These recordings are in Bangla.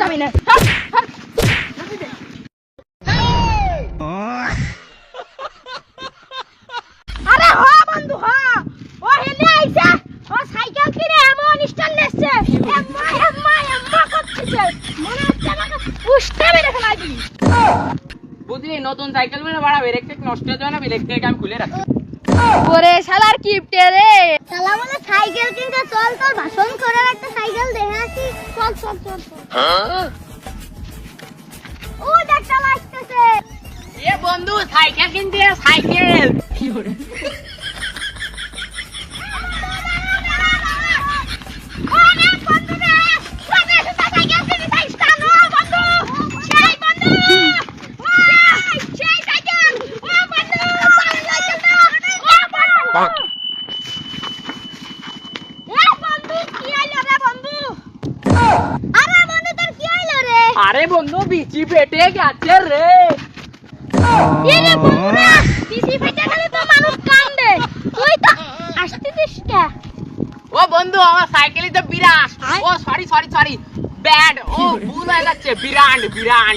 যাবি। আরে হ বন্ধু, হ। ও হেলে আইছে। ও সাইকেল কিনে এমন স্টাইল নেছে এম্মা এম্মা এম্মা করতেছে। মনে হচ্ছে আমাকে পুষ্টা মেরে ফেলাবি বুঝলি, নতুন সাইকেল মানে বাড়া ব্রেক নষ্ট হয়ে যাবে না ব্রেক টেক আমি খুলে রাখি ওরে শালার কিপটে রে। শালা বলে সাইকেল কিনতে চল তোর ভাষণ করে একটা সাইকেল দেখে আসি। চল চল চল। ও দেখ শালা আসতেছে এ বন্ধু সাইকেল কিনতে সাইকেল। অনেক বন্ধু রে সবে এসে সাইকেল কিনে তাই স্টান ও বন্ধু সেই বন্ধু ওই, সেই সাইকেল ও বন্ধু সাইকেল ও বন্ধু এ বন্ধু কি হইল রে বন্ধু আরে বন্ধু তোর কি হইল রে আরে বন্ধু বিচি পেটে গেছে রে। এরে বন্ধুরা বিসি ফেটে গেলে তো মানুষ কান্দে। তুই তো আসতেছিস কে? ও বন্ধু আমার সাইকেলই তো বিরাট। ও সরি সরি সরি ব্যান্ড ও ভুল হয়ে যাচ্ছে। বিরাট বিরাট।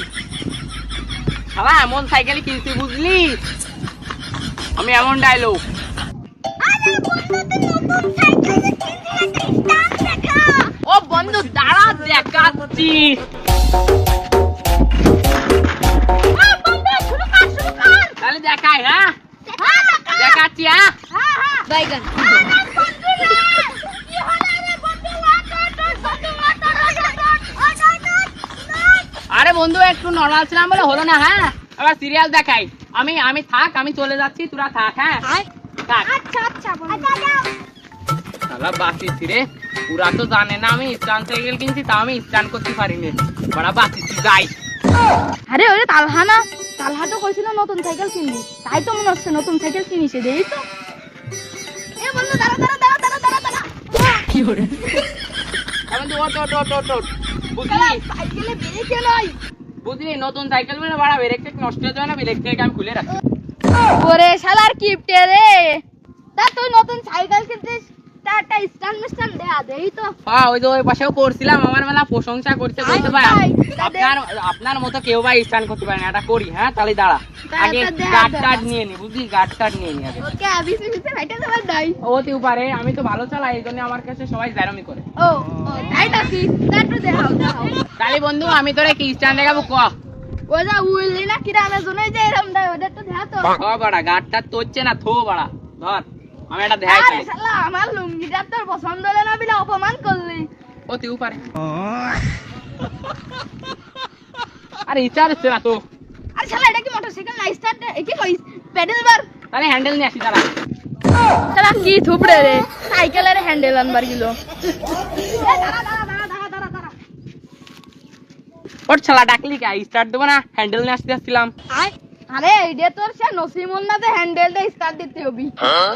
শালা এমন সাইকেল কিনছি বুঝলি? আমি এমন ডাইলগ ও বন্ধু দাঁড়া দেখাচ্ছি। আরে বন্ধু একটু নর্মাল ছিলাম বলে হলো না হ্যাঁ? আবার সিরিয়াল দেখাই। আমি আমি থাক আমি চলে যাচ্ছি তোরা থাক হ্যাঁ? থাক। আচ্ছা আচ্ছা শালা বাঁচিছি রে। পুরা তো জানে না আমি স্টান সাইকেল কিনছি তা আমি স্টান করতে পারিনি। বড়া বাঁচিছি যাই। আরে ওরে তালহা না তালহা তো কইছিল নতুন সাইকেল কিনবি। তাই তো মনে হচ্ছে নতুন সাইকেল কিনিছে দেই তো? ওট ওট বুঝলি নতুন সাইকেল মানে বাড়া ব্রেক টেক নষ্ট যাবে না ব্রেক টেক আমি খুলে রাখি রে। তা তুই নতুন সাইকেল কিনছিস তা একটা স্ট্যান্ড মিস্ট্যান্ড দেয়া দেই তো। হ্যাঁ ওই যে ওই পাশেও করছিলাম আমার মেলা প্রশংসা করছে বলতে ভাই আই, তা দে। আপনার আপনার মতো কেউ ভাই স্টান করতে পারে না এটা করি হ্যাঁ? তাহলে দাঁড়া। আগে গার্ড টার্ড নিয়ে নি বুঝলি? গার্ড টার্ড নিয়ে নি আগে। ওকে আবিসি বিসি ভাইটা তোমার দাই হতেও পারে আমি তো ভালো চালাই এই জন্য আমার কাছে সবাই জারমি করে। ও কি তা দেখাও তাহলে বন্ধু আমি তোরে কি স্ট্যান্ড দেখাবো ক? যা উইলি না কিরা আমার জন্য যে এরকম দেয় ওটা একটু দেখা তো। বাড়া তোচ্ছে না থো বাড়া ধর। আমি এটা দেখাই আরে শালা আমার লুঙ্গিটা তোর পছন্দ হলো না বিনা অপমান করলি। হতেও পারে আরে ইচ্ছা হচ্ছে না তো। আরে শালা এটা কি মোটরসাইকেল না? স্টার্ট কি কই? পেডেল বার তাহলে হ্যান্ডেল নিয়ে আসি দাঁড়া। শালা কি থুপড়ে রে। সাইকেলের হ্যান্ডেল আনবার গিলো। ওর ছালা ডাকলি কে? স্টার্ট দেবো না? হ্যান্ডেল নিয়ে আসতে আসছিলাম আরে এইটা তোর সে নসিমুল্লাতে হ্যান্ডেলটা স্টার্ট দিতে হবে।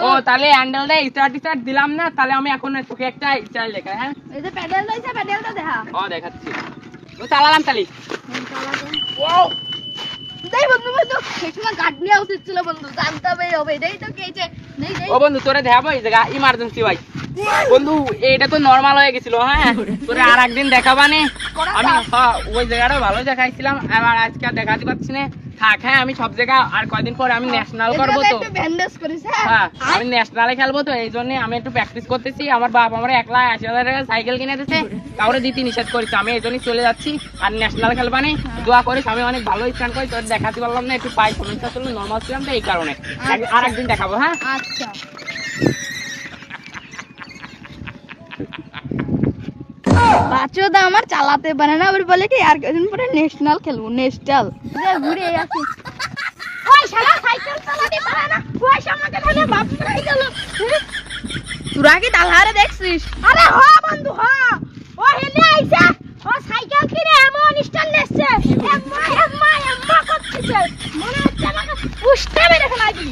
ও তাহলে হ্যান্ডেলটা স্টার্ট স্টার্ট দিলাম না তাহলে আমি এখন তোকে একটা স্টাইল দেখা হ্যাঁ? এই যে পেডেল দিয়েছে পেডেলটা দেখা। ও দেখাচ্ছি। ও চালালাম তালি ও দেই বন্ধু বন্ধু সেখানে গার্ড নেওয়া উচিত ছিল বন্ধু জানতে হবে হবে এটাই তো কেছে নেই নেই ও বন্ধু তোরে দেখাবো এই জায়গা ইমার্জেন্সি ভাই বন্ধু এটা তো নর্মাল হয়ে গেছিল হ্যাঁ? তোরে আর একদিন দেখাবানে আমি হ্যাঁ, ওই জায়গাটা ভালো দেখাইছিলাম আমার আজকে আর দেখাতে পারছি না। থাক হ্যাঁ আমি সব জায়গা আর কয়দিন পরে আমি ন্যাশনাল করব তো ব্যান্ডেজ করিস হ্যাঁ। হ্যাঁ আমি ন্যাশনালে খেলব তো এই জন্য আমি একটু প্র্যাকটিস করতেছি। আমার বাপ আমার এক লাখ আশি হাজার টাকা সাইকেল কিনে দিচ্ছে কাউরে দিতে নিষেধ করেছে আমি এই জন্যই চলে যাচ্ছি আর ন্যাশনাল খেলবানে দোয়া করিস আমি অনেক ভালো স্ট্যান্ড করি তোর দেখাতে পারলাম না একটু পাই সমস্যা ছিল নর্মাল ছিলাম তো এই কারণে। আর একদিন দেখাবো হ্যাঁ। আচ্ছা। বাচ্চাটা আমার চালাতে পারে না আবার বলে কি আর কদিন পরে ন্যাশনাল খেলব ন্যাশনাল ঘুরে আসি। তোরা কি তালহারে দেখছিস? আরে হ বন্ধু হ। ও হেলে আইছে। ও সাইকেল কিনে এমন স্টাইল নেছে এম্মা এম্মা এম্মা করতেছে। মনে হচ্ছে আমাকে পুষ্টা মেরে ফেলাবি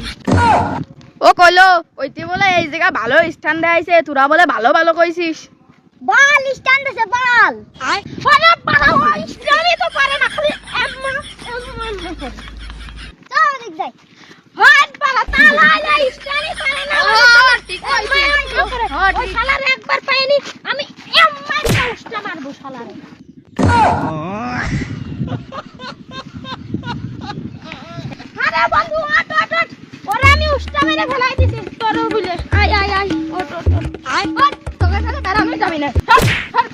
ও কইলো ওইতে বলে এই জায়গা ভালো স্ট্যান্ড আইছে তোরা বলে ভালো ভালো কইছিস। বাল স্ট্যান্ড আছে বাল আরে বাড়া ও স্টাইলই তো পারে না খালি এম্মা করে চল দেখ যাই। হট বাড়া তালা আইলে স্টাইলই পারে না হ্যাঁ, ঠিক কইছিস। ওই। শালারে একবার পাইনি আমি এম্মা পুষ্টা মারবো শালারে। আরে বন্ধু ওট ওট ওরে আমি উষ্টা মেরে ফেলাই দিছি। তোর বলে। আয় আয় আয় ওট ওট আয়। আর আমি যাবি না। হ্যাঁ, হ্যাঁ,